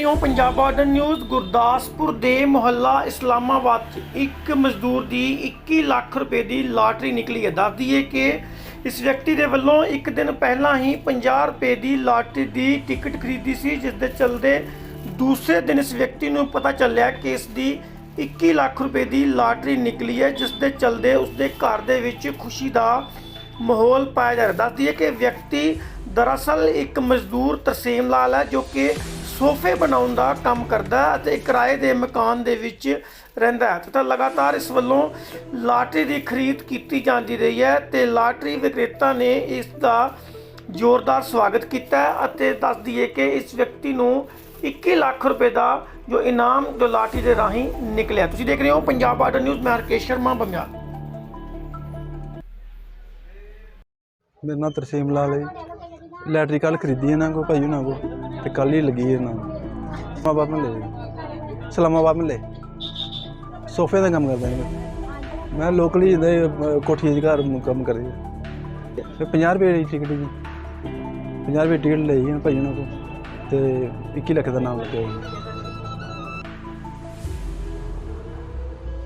Punjab news Gurdaspur ਦੇ ਮੁਹੱਲਾ ਇਸਲਾਮਾਬਾਦ 'ਚ ਇੱਕ ਮਜ਼ਦੂਰ ਦੀ 21 ਲੱਖ ਰੁਪਏ ਦੀ ਲਾਟਰੀ ਨਿਕਲੀ ਹੈ। ਦੱਸ ਦਈਏ ਕਿ ਇਸ ਵਿਅਕਤੀ ਦੇ ਵੱਲੋਂ ਇੱਕ ਦਿਨ ਪਹਿਲਾਂ ਹੀ 50 ਰੁਪਏ ਦੀ ਲਾਟਰੀ ਦੀ ਟਿਕਟ ਖਰੀਦੀ ਸੀ, ਜਿਸ ਦੇ ਚਲਦੇ ਦੂਸਰੇ ਦਿਨ ਇਸ ਵਿਅਕਤੀ ਨੂੰ ਪਤਾ ਚੱਲਿਆ ਕਿ ਇਸ ਦੀ 21 ਲੱਖ ਰੁਪਏ ਦੀ ਲਾਟਰੀ ਨਿਕਲੀ ਹੈ, ਜਿਸ ਦੇ ਚਲਦੇ ਉਸ ਦੇ ਘਰ ਦੇ ਵਿੱਚ ਖੁਸ਼ੀ ਦਾ ਮਾਹੌਲ ਪਾਇਆ ਜਾ ਰਿਹਾ ਦੱਸਦੀ ਹੈ ਕਿ ਵਿਅਕਤੀ ਦਰਅਸਲ ਇੱਕ ਮਜ਼ਦੂਰ ਤਰਸੇਮ ਲਾਲ ਹੈ, ਜੋ ਕਿ ਸੋਫੇ ਬਣਾਉਣ ਦਾ ਕੰਮ ਕਰਦਾ ਅਤੇ ਕਿਰਾਏ ਦੇ ਮਕਾਨ ਦੇ ਵਿੱਚ ਰਹਿੰਦਾ ਹੈ। ਤथा ਲਗਾਤਾਰ ਇਸ ਵੱਲੋਂ ਲਾਟਰੀ ਦੀ ਖਰੀਦ ਕੀਤੀ ਜਾਂਦੀ ਰਹੀ ਹੈ ਤੇ ਲਾਟਰੀ ਵਿਕਰੇਤਾ ਨੇ ਇਸ ਦਾ ਜ਼ੋਰਦਾਰ ਸਵਾਗਤ ਕੀਤਾ ਅਤੇ ਦੱਸ ਦਈਏ ਕਿ ਇਸ ਵਿਅਕਤੀ ਨੂੰ 21 ਲੱਖ ਰੁਪਏ ਦਾ ਜੋ ਇਨਾਮ ਜੋ ਲਾਟਰੀ ਦੇ ਰਾਹੀਂ ਨਿਕਲਿਆ। ਤੁਸੀਂ ਦੇਖ ਰਹੇ ਹੋ ਪੰਜਾਬ ਬਾਰਡਰ ਨਿਊਜ਼, ਮੈਂ ਹਰਕੇਸ਼ ਸ਼ਰਮਾ, ਬੰਗਾਲ। ਮੇਰਾ ਨਾਮ ਤਰਸੇਮ ਲਾਲ ਹੈ ਲੈਟਰੀ ਕੱਲ ਖਰੀਦੀ ਇਹਨਾਂ ਕੋ ਭਾਈ ਉਹਨਾਂ ਕੋ ਤੇ ਕੱਲ ਹੀ ਲੱਗੀ ਇਹਨਾਂ ਨੂੰ। ਇਸਲਾਮਾਬਾਦ में ਲੈ ਇਸਲਾਮਾਬਾਦ में ਸੋਫੇ ਦਾ ਕੰਮ ਕਰਦਾ ਮੈਂ ਮੈਂ ਲੋਕਲੀ ਦੇ ਕੋਠੀ ਦੇ ਘਰ ਕੰਮ ਕਰੀ। ਤੇ 50 ਰੁਪਏ ਦੀ ਟਿਕਟ ਜੀ। 50 ਰੁਪਏ ਟਿਕਟ ਲਈ ਹੈ ਭਾਈ ਉਹਨਾਂ ਕੋ ਤੇ 21 ਲੱਖ ਦਾ ਨਾਮ ਲੱਗਿਆ ਜੀ।